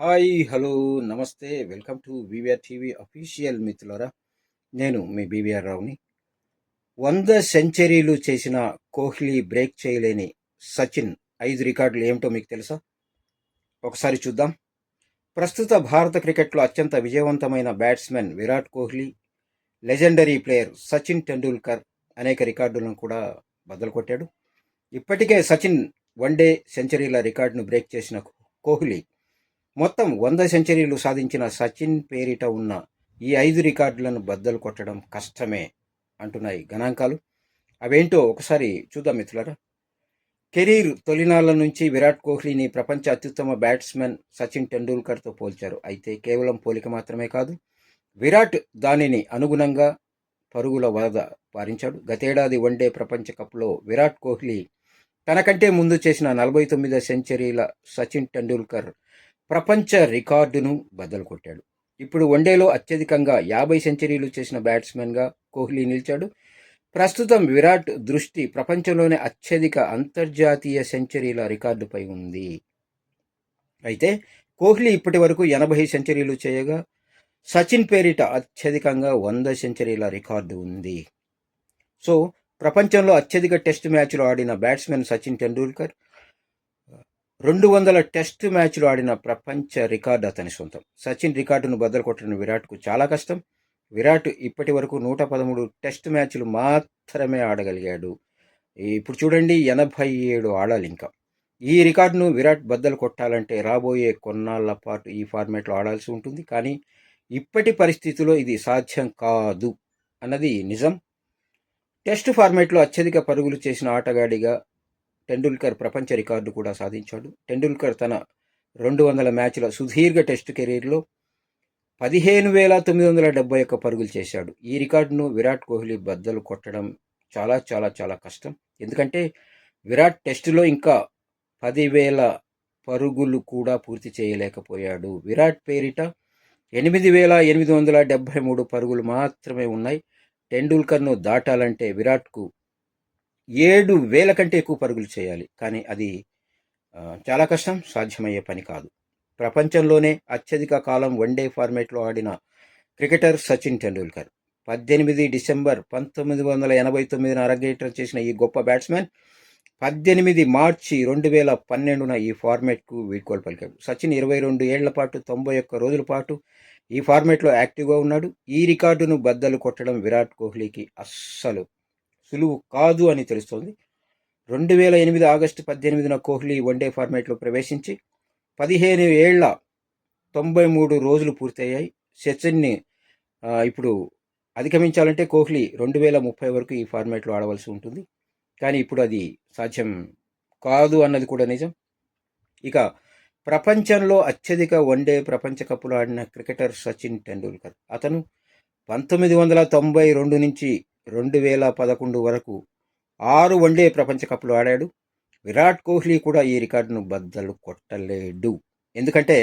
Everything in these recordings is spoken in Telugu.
హాయ్ హలో నమస్తే. Welcome to BVR TV official మిత్రులరా. నేను మీ బీవీఆర్ రావుని. వంద సెంచరీలు చేసిన కోహ్లీ బ్రేక్ చేయలేని సచిన్ ఐదు రికార్డులు ఏమిటో మీకు తెలుసా? ఒకసారి చూద్దాం. ప్రస్తుత భారత క్రికెట్లో అత్యంత విజయవంతమైన batsmen Virat Kohli legendary player Sachin Tendulkar అనేక రికార్డులను కూడా బద్దలు కొట్టాడు ఇప్పటికే సచిన్ వన్డే సెంచరీల రికార్డును బ్రేక్ చేసిన కోహ్లీ మొత్తం వంద సెంచరీలు సాధించిన సచిన్ పేరిట ఉన్న ఈ ఐదు రికార్డులను బద్దలు కొట్టడం కష్టమే అంటున్నాయి గణాంకాలు. అవేంటో ఒకసారి చూద్దాం మిత్రులారా. కెరీర్ తొలినాళ్ళ నుంచి విరాట్ కోహ్లీని ప్రపంచ అత్యుత్తమ బ్యాట్స్మెన్ సచిన్ టెండూల్కర్తో పోల్చారు. అయితే కేవలం పోలిక మాత్రమే కాదు విరాట్ దానిని అనుగుణంగా పరుగుల వరద పారించాడు. గతేడాది వన్డే ప్రపంచ కప్లో విరాట్ కోహ్లీ తనకంటే ముందు చేసిన నలభై తొమ్మిది సెంచరీల సచిన్ టెండూల్కర్ ప్రపంచ రికార్డును బద్దలు కొట్టాడు ఇప్పుడు వన్డేలో అత్యధికంగా యాభై సెంచరీలు చేసిన బ్యాట్స్మెన్గా కోహ్లీ నిలిచాడు. ప్రస్తుతం విరాట్ దృష్టి ప్రపంచంలోనే అత్యధిక అంతర్జాతీయ సెంచరీల రికార్డుపై ఉంది. అయితే కోహ్లీ ఇప్పటి వరకు ఎనభై సెంచరీలు చేయగా సచిన్ పేరిట అత్యధికంగా వంద సెంచరీల రికార్డు ఉంది. సో ప్రపంచంలో అత్యధిక టెస్ట్ మ్యాచ్లు ఆడిన బ్యాట్స్మెన్ సచిన్ టెండూల్కర్ రెండు వందల టెస్ట్ మ్యాచ్లు ఆడిన ప్రపంచ రికార్డు అతని సొంతం. సచిన్ రికార్డును బద్దలు కొట్టడం విరాట్కు చాలా కష్టం. విరాట్ ఇప్పటి వరకు నూట పదమూడు టెస్ట్ మ్యాచ్లు మాత్రమే ఆడగలిగాడు. ఇప్పుడు చూడండి ఎనభై ఏడు ఆడాలి ఇంకా. ఈ రికార్డును విరాట్ బద్దలు కొట్టాలంటే రాబోయే కొన్నాళ్ళ పాటు ఈ ఫార్మేట్లో ఆడాల్సి ఉంటుంది. కానీ ఇప్పటి పరిస్థితిలో ఇది సాధ్యం కాదు అన్నది నిజం. టెస్ట్ ఫార్మేట్లో అత్యధిక పరుగులు చేసిన ఆటగాడిగా టెండూల్కర్ ప్రపంచ రికార్డు కూడా సాధించాడు. టెండూల్కర్ తన రెండు వందల మ్యాచ్ల సుదీర్ఘ టెస్ట్ కెరీర్లో పదిహేను వేల తొమ్మిది వందల డెబ్బై ఒక్క పరుగులు చేశాడు. ఈ రికార్డును విరాట్ కోహ్లీ బద్దలు కొట్టడం చాలా చాలా చాలా కష్టం. ఎందుకంటే విరాట్ టెస్టులో ఇంకా పదివేల పరుగులు కూడా పూర్తి చేయలేకపోయాడు. విరాట్ పేరిట ఎనిమిది వేల ఎనిమిది వందల డెబ్బై మూడు పరుగులు మాత్రమే ఉన్నాయి. టెండూల్కర్ను దాటాలంటే విరాట్కు ఏడు వేల కంటే ఎక్కువ పరుగులు చేయాలి. కానీ అది చాలా కష్టం సాధ్యమయ్యే పని కాదు. ప్రపంచంలోనే అత్యధిక కాలం వన్డే ఫార్మేట్లో ఆడిన క్రికెటర్ సచిన్ టెండూల్కర్. పద్దెనిమిది డిసెంబర్ పంతొమ్మిది వందల ఎనభై తొమ్మిదిన అరంగేట్రం చేసిన ఈ గొప్ప బ్యాట్స్మెన్ పద్దెనిమిది మార్చి రెండు వేల పన్నెండున ఈ ఫార్మేట్కు వీడ్కోలు పలికాడు. సచిన్ ఇరవై రెండు ఏళ్ళ పాటు తొంభై ఒక్క రోజుల పాటు ఈ ఫార్మేట్లో యాక్టివ్గా ఉన్నాడు. ఈ రికార్డును బద్దలు కొట్టడం విరాట్ కోహ్లీకి అస్సలు సులువు కాదు అని తెలుస్తోంది. రెండు వేల ఎనిమిది ఆగస్టు పద్దెనిమిదిన కోహ్లీ వన్డే ఫార్మాట్లో ప్రవేశించి పదిహేను ఏళ్ళ తొంభై మూడు రోజులు పూర్తయ్యాయి. సచిన్ని ఇప్పుడు అధిగమించాలంటే కోహ్లీ రెండు వేల ముప్పై వరకు ఈ ఫార్మాట్లో ఆడవలసి ఉంటుంది. కానీ ఇప్పుడు అది సాధ్యం కాదు అన్నది కూడా నిజం. ఇక ప్రపంచంలో అత్యధిక వన్డే ప్రపంచ కప్పులు ఆడిన క్రికెటర్ సచిన్ టెండూల్కర్. అతను పంతొమ్మిది వందల తొంభై రెండు నుంచి రెండు వేల పదకొండు వరకు ఆరు వన్డే ప్రపంచ కప్లు ఆడాడు. విరాట్ కోహ్లీ కూడా ఈ రికార్డును బద్దలు కొట్టలేడు. ఎందుకంటే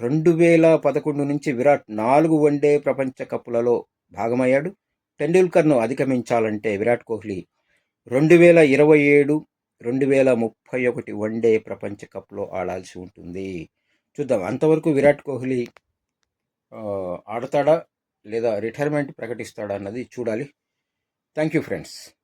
రెండు వేల పదకొండు నుంచి విరాట్ నాలుగు వన్డే ప్రపంచ కప్పులలో భాగమయ్యాడు. టెండూల్కర్ను అధిగమించాలంటే విరాట్ కోహ్లీ రెండు వేల ఇరవై ఏడు రెండు వేల ముప్పై ఒకటి వన్డే ప్రపంచ కప్లో ఆడాల్సి ఉంటుంది. చూద్దాం అంతవరకు విరాట్ కోహ్లీ ఆడతాడా లేదా రిటైర్మెంట్ ప్రకటిస్తాడా అన్నది చూడాలి. Thank you, friends.